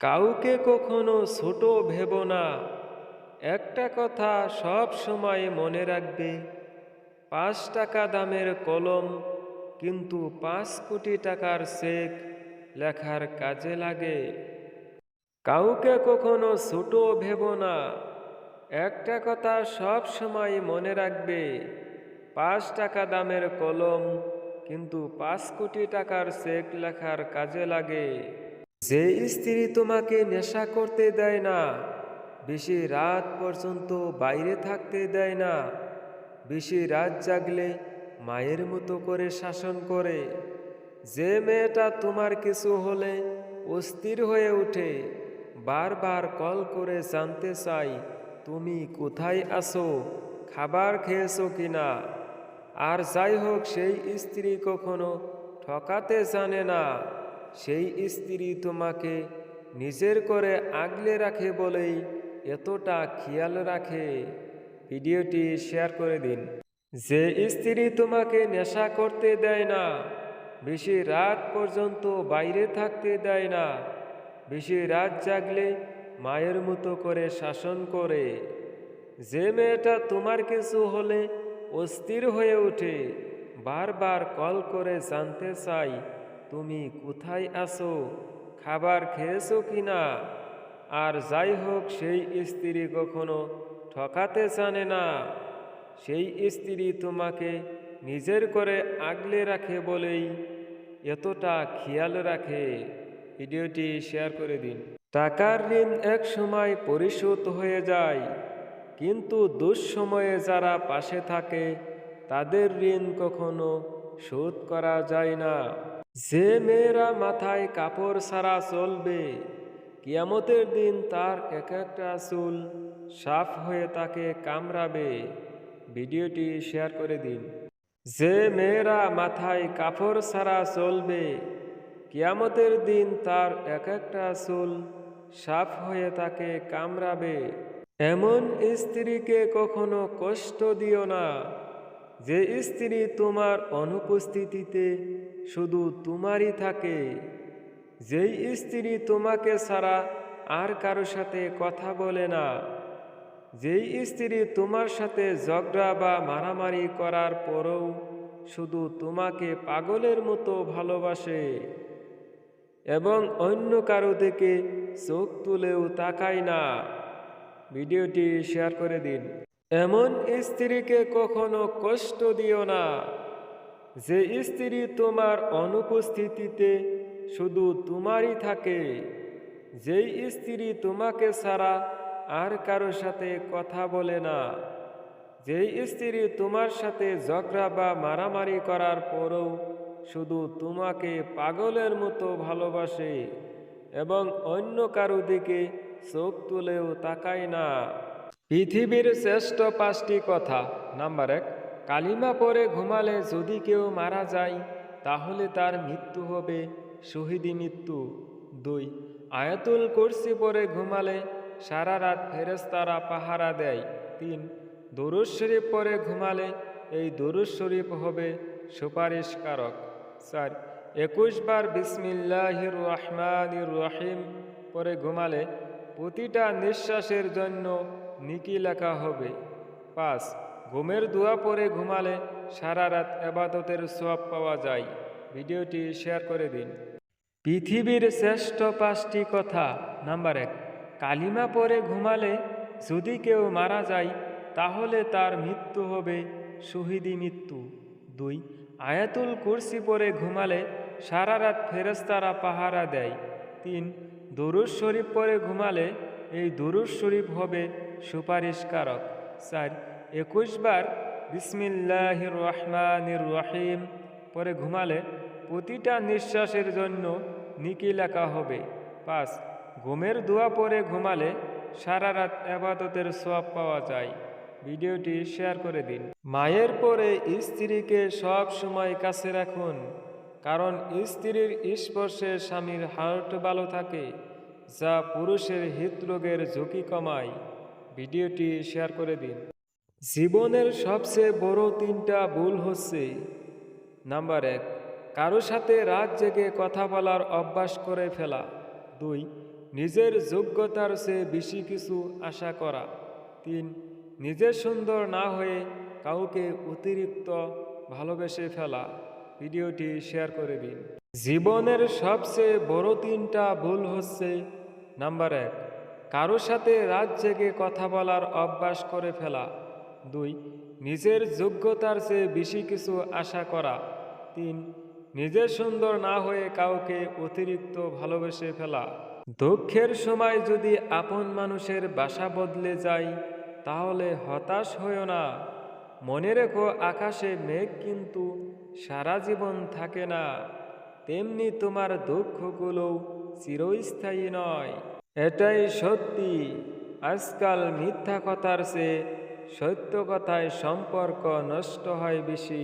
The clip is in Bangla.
কাউকে কখনো ছোট ভেব না। একটা কথা সব সময় মনে রাখবে, পাঁচ টাকা দামের কলম কিন্তু পাঁচ কোটি টাকার চেক লেখার কাজে লাগে। কাউকে কখনো ছোট ভেব না। একটা কথা সব সময় মনে রাখবে, পাঁচ টাকা দামের কলম কিন্তু পাঁচ কোটি টাকার চেক লেখার কাজে লাগে। যে স্ত্রী তোমাকে নেশা করতে দেয় না, বেশি রাত পর্যন্ত বাইরে থাকতে দেয় না, বেশি রাত জাগলে মায়ের মতো করে শাসন করে। যে মেয়েটা তোমার কিছু হলে অস্থির হয়ে ওঠে, বারবার কল করে জানতে চাই তুমি কোথায় আছো? খাবার খেয়েছো কিনা আর যাই হোক, সেই স্ত্রী কখনো ঠকাতে জানে না। সেই স্ত্রী তোমাকে নিজের করে আগলে রাখে বলেই এতটা খেয়াল রাখে। ভিডিওটি শেয়ার করে দিন। যে স্ত্রী তোমাকে নেশা করতে দেয় না, বেশি রাত পর্যন্ত বাইরে থাকতে দেয় না, বেশি রাত জাগলে মায়ের মতো করে শাসন করে। যে মেয়েটা তোমার কিছু হলে অস্থির হয়ে ওঠে, বারবার কল করে জানতে চাই তুমি কোথায় আছো? খাবার খেয়েছো কি না? আর যাই হোক, সেই স্ত্রী কখনো ঠকাতে জানে না। সেই স্ত্রী তোমাকে নিজের করে আগলে রাখে বলেই এতটা খেয়াল রাখে। ভিডিওটি শেয়ার করে দিন। টাকার ঋণ এক সময় পরিশোধ হয়ে যায়, কিন্তু দুঃসময়ে যারা পাশে থাকে, তাদের ঋণ কখনো শোধ করা যায় না। যে মেয়েরা মাথায় কাপড় ছাড়া চলবে, কিয়ামতের দিন তার এক একটা চুল সাফ হয়ে তাকে কামড়াবে। ভিডিওটি শেয়ার করে দিন। যে মেয়েরা মাথায় কাপড় ছাড়া চলবে, কিয়ামতের দিন তার এক একটা চুল সাফ হয়ে তাকে কামড়াবে। এমন স্ত্রীকে কখনো কষ্ট দিও না। যে স্ত্রী তোমার অনুপস্থিতিতে শুধু তোমারই থাকে। যেই স্ত্রী তোমাকে ছাড়া আর কারও সাথে কথা বলে না, যেই স্ত্রী তোমার সাথে ঝগড়া বা মারামারি করার পরও শুধু তোমাকে পাগলের মতো ভালোবাসে এবং অন্য কারও থেকে চোখ তুলেও তাকায় না। ভিডিওটি শেয়ার করে দিন। এমন স্ত্রীকে কখনো কষ্ট দিও না। যে স্ত্রী তোমার অনুপস্থিতিতে শুধু তোমারই থাকে, যেই স্ত্রী তোমাকে ছাড়া আর কারও সাথে কথা বলে না, যেই স্ত্রী তোমার সাথে ঝগড়া বা মারামারি করার পরও শুধু তোমাকে পাগলের মতো ভালোবাসে এবং অন্য কারও দিকে চোখ তুলেও তাকায় না। পৃথিবীর শ্রেষ্ঠ পাঁচটি কথা, নাম্বার এক কালিমা পরে ঘুমালে যদি কেউ মারা যায়, তাহলে তার মৃত্যু হবে শহীদি মৃত্যু। দুই, আয়াতুল কুরসি পরে ঘুমালে সারা রাত ফেরেস্তারা পাহারা দেয়। তিন, দরুদ শরীফ পরে ঘুমালে এই দরুদ শরীফ হবে সুপারিশকারক। চার, একুশ বার বিসমিল্লাহির রহমানির রহিম পরে ঘুমালে প্রতিটা নিঃশ্বাসের জন্য নিকি লেখা হবে। পাঁচ ঘুমের দোয়া পরে ঘুমালে সারা রাত এবাদতের সব পাওয়া যায়। ভিডিওটি শেয়ার করে দিন। পৃথিবীর শ্রেষ্ঠ পাঁচটি কথা। নাম্বার এক, কালিমা পরে ঘুমালে যদি কেউ মারা যায়, তাহলে তার মৃত্যু হবে শহীদি মৃত্যু। দুই, আয়াতুল কুরসি পরে ঘুমালে সারা রাত ফেরস্তারা পাহারা দেয়। তিন, দরুদ শরীফ পরে ঘুমালে এই দরুদ শরীফ হবে সুপারিশকারক। চার একুশ বার বিসমিল্লাহির রহমানির রহিম পরে ঘুমালে প্রতিটা নিঃশ্বাসের জন্য নিকি লেখা হবে। পাঁচ, ঘুমের দোয়া পরে ঘুমালে সারা রাত আবাদতের সব পাওয়া যায়। ভিডিওটি শেয়ার করে দিন। মায়ের পরে স্ত্রীকে সব সময় কাছে রাখুন, কারণ স্ত্রীর স্পর্শে স্বামীর হার্ট ভালো থাকে, যা পুরুষের হৃদরোগের ঝুঁকি কমায়। ভিডিওটি শেয়ার করে দিন। জীবনের সবচেয়ে বড় তিনটা ভুল হচ্ছে। নাম্বার এক, কারও সাথে রাত জেগে কথা বলার অভ্যাস করে ফেলা। দুই, নিজের যোগ্যতার চেয়ে বেশি কিছু আশা করা। তিন, নিজে সুন্দর না হয়ে কাউকে অতিরিক্ত ভালোবেসে ফেলা। ভিডিওটি শেয়ার করে দিন। জীবনের সবচেয়ে বড় তিনটা ভুল হচ্ছে, নাম্বার এক, কারও সাথে রাত জেগে কথা বলার অভ্যাস করে ফেলা। দুই, নিজের যোগ্যতার চেয়ে বেশি কিছু আশা করা। তিন, নিজে সুন্দর না হয়ে কাউকে অতিরিক্ত ভালোবেসে ফেলা। দুঃখের সময় যদি আপন মানুষের বাসা বদলে যায় তাহলে হতাশ হয়েও না। মনে রেখো, আকাশে মেঘ কিন্তু সারা জীবন থাকে না। তেমনি তোমার দুঃখগুলো চিরস্থায়ী নয়। এটাই সত্যি। আজকাল মিথ্যা কথার চেয়ে সত্য কথায় সম্পর্ক নষ্ট হয় বেশি।